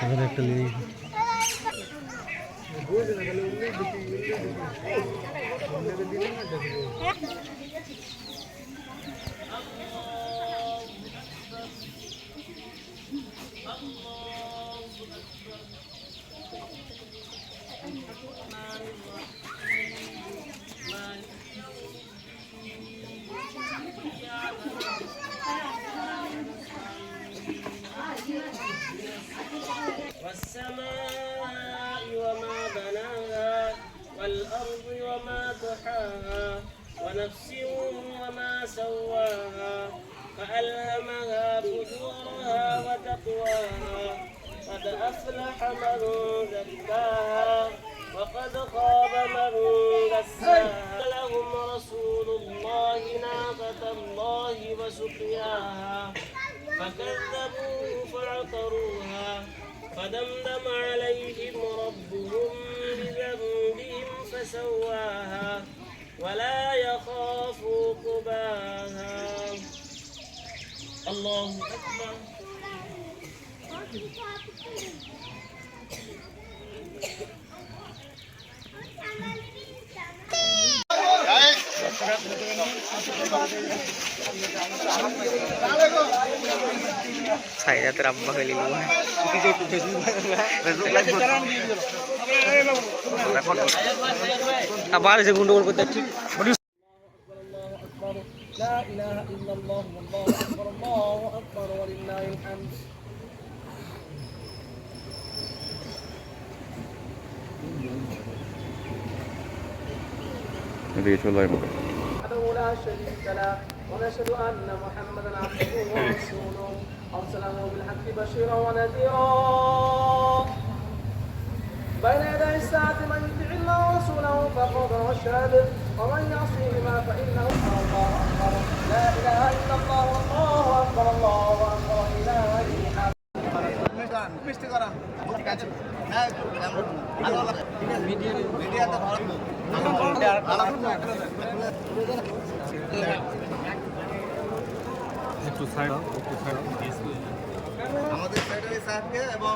এখানে একটা link Thank you. ونفس وما سواها فألهمها فجورها وتقواها قد أفلح من زكاها وقد خاب من دساها. لهم رسول الله ناقة الله وسقياها فكذبوه فعقروها فدمدم عليهم ربهم بذنبهم فسواها. ولا يخاف قباها الله أكبر Saida तर आंबा আবার এসে গন্ডগোল করতে ঠিক الله أكبر لا إله إلا الله والله أكبر الله أكبر ولله الحمد وحده لا شريك له ونشهد أن محمدا عبده ورسوله أرسله بالحق بشيرا ونذيرا بين يدي الساعة من يطع الله ورسوله فقد رشد ومن يعصيهما فإنه الله أكبر لا إله إلا الله والله أكبر الله أكبر إله الحمد একটু সাইড একটু সাইড আমাদের সেক্রেটারি সাহেবকে এবং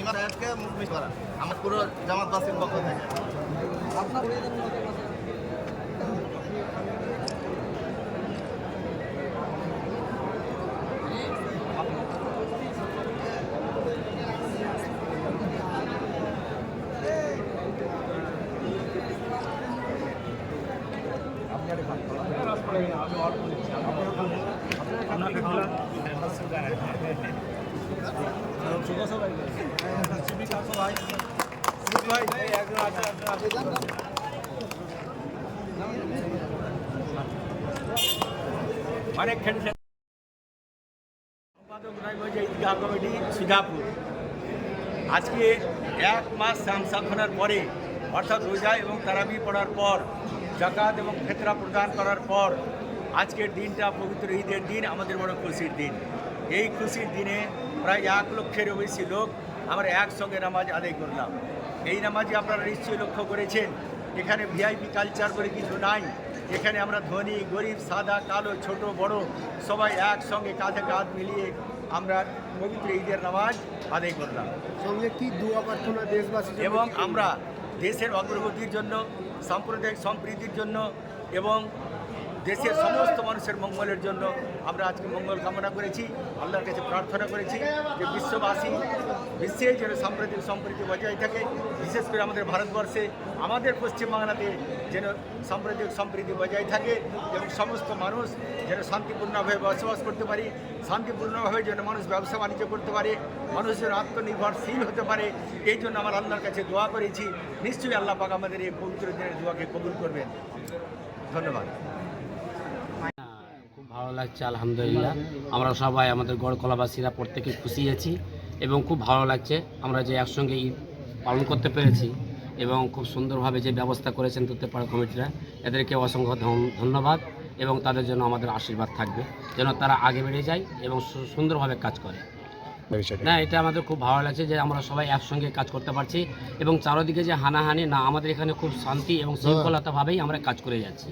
ইমাম সাহেবকে মুখমিশ করা আমার পুরো জামাতবাসীর পক্ষ থেকে অনেক খেটেছেন সম্পাদক রায়গঞ্জ ঈদগাহ আজকে এক মাস সামসাখনার পরে, অর্থাৎ রোজা এবং তারাবি পড়ার পর, জাকাত এবং ফেতরা প্রদান করার পর, আজকের দিনটা পবিত্র ঈদের দিন, আমাদের বড় খুশির দিন। এই খুশির দিনে প্রায় এক লক্ষেরও বেশি লোক আমরা একসঙ্গে নামাজ আদায় করলাম। এই নামাজে আপনারা নিশ্চয়ই লক্ষ্য করেছেন। এখানে ভিআইপি কালচার বলে কিছু নাই। এখানে আমরা ধনী গরিব সাদা কালো ছোট বড় সবাই একসঙ্গে কাঁধে কাঁধ মিলিয়ে আমরা পবিত্র ঈদের নামাজ আদায় করলাম। সঙ্গে কি দুয়া প্রার্থনা দেশবাসী এবং আমরা দেশের অগ্রগতির জন্য সাম্প্রদায়িক সম্প্রীতির জন্য এবং দেশের সমস্ত মানুষের মঙ্গলের জন্য আমরা আজকে মঙ্গল কামনা করেছি, আল্লাহর কাছে প্রার্থনা করেছি যে বিশ্ববাসী বিশ্বে যেন সাম্প্রতিক সম্প্রীতি বজায় থাকে, বিশেষ করে আমাদের ভারতবর্ষে, আমাদের পশ্চিমবাংলাতে যেন সাম্প্রতিক সম্প্রীতি বজায় থাকে এবং সমস্ত মানুষ যেন শান্তিপূর্ণভাবে বসবাস করতে পারে, শান্তিপূর্ণভাবে যেন মানুষ ব্যবসা বাণিজ্য করতে পারে মানুষ যেন আত্মনির্ভরশীল হতে পারে, এই জন্য আমার আল্লাহর কাছে দোয়া করেছি। নিশ্চয়ই আল্লাহ পাক আমাদের এই পবিত্র দিনের দোয়াকে কবুল করবেন। ধন্যবাদ। ভালো লাগছে আলহামদুলিল্লাহ। আমরা সবাই আমাদের গড় কলাবাসীরা প্রত্যেকে খুশি আছি এবং খুব ভালো লাগছে। আমরা যে একসঙ্গে ঈদ পালন করতে পেরেছি এবং খুব সুন্দরভাবে যে ব্যবস্থা করেছেন তুত্তেপাড়া কমিটিরা এদেরকে অসংখ্য ধন- ধন্যবাদ এবং তাদের জন্য আমাদের আশীর্বাদ থাকবে যেন তারা আগে বেড়ে যায় এবং সুন্দরভাবে কাজ করে। না এটা আমাদের খুব ভালো লাগছে যে আমরা সবাই একসঙ্গে কাজ করতে পারছি এবং চারোদিকে যে হানাহানি না আমাদের এখানে খুব শান্তি এবং শৃঙ্খলতাভাবেই আমরা কাজ করে যাচ্ছি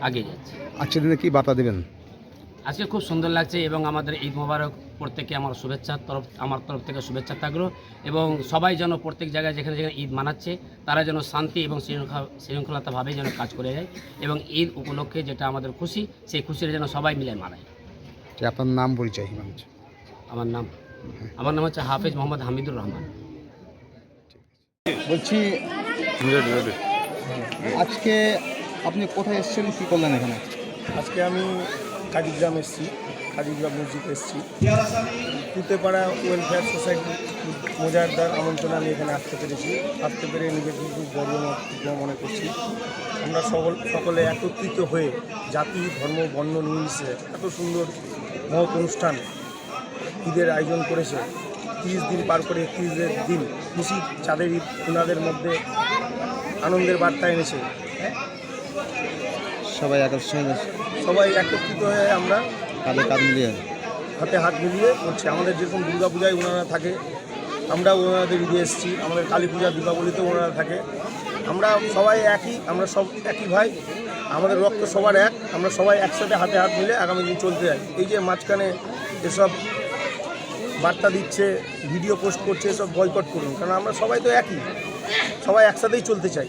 আগে যাচ্ছি। আজকের দিনে কি বার্তা দেবেন? আজকে খুব সুন্দর লাগছে এবং আমাদের ঈদ মোবারক প্রত্যেকে আমার শুভেচ্ছা তরফ আমার তরফ থেকে শুভেচ্ছা থাকল এবং সবাই যেন প্রত্যেক জায়গায় যেখানে যেখানে ঈদ মানাচ্ছে তারা যেন শান্তি এবং শৃঙ্খলা শৃঙ্খলতাভাবে যেন কাজ করে যায় এবং ঈদ উপলক্ষে যেটা আমাদের খুশি সেই খুশির যেন সবাই মিলে মানায়। যে আপনার নাম পরিচয় আমার নাম আমার নাম হচ্ছে হাফেজ মোহাম্মদ হামিদুর রহমান। বলছি আজকে আপনি কোথায় এসেছেন কী করলেন এখানে? আজকে আমি কাজীগ্রাম এসেছি, কাজীগ্রাম মসজিদ এসেছি। তুতেপাড়া ওয়েলফেয়ার সোসাইটি মোজারদার আমন্ত্রণে আমি এখানে আসতে পেরেছি। আসতে পেরে নিজেকে খুব গর্ব মনে করছি। আমরা সকল, সকলে একত্রিত হয়ে জাতি, ধর্ম, বর্ণ নির্বিশেষে এত সুন্দর মহৎ অনুষ্ঠান ঈদের আয়োজন করেছে। তিরিশ দিন পার করে একত্রিশের দিন খুশি চাঁদের ঈদ ওনাদের মধ্যে আনন্দের বার্তা এনেছে। সবাই সঙ্গে সবাই একত্রিত হয়ে আমরা কাঁধে কাঁধ মিলিয়ে। হাতে হাত মিলিয়ে করছে। আমাদের যেরকম দুর্গা পূজায় ওনারা থাকে আমরা ওনাদের ঈদে এসেছি। আমাদের কালী পূজা দীপাবলিতেও ওনারা থাকে। আমরা সবাই একই আমরা সব একই ভাই। আমাদের রক্ত সবার এক। আমরা সবাই একসাথে হাতে হাত মিলে আগামী দিন চলতে যাই। এই যে মাঝখানে এসব বার্তা দিচ্ছে ভিডিও পোস্ট করছে এসব বয়কট করুন। কারণ আমরা সবাই তো একই। সবাই একসাথেই চলতে চাই।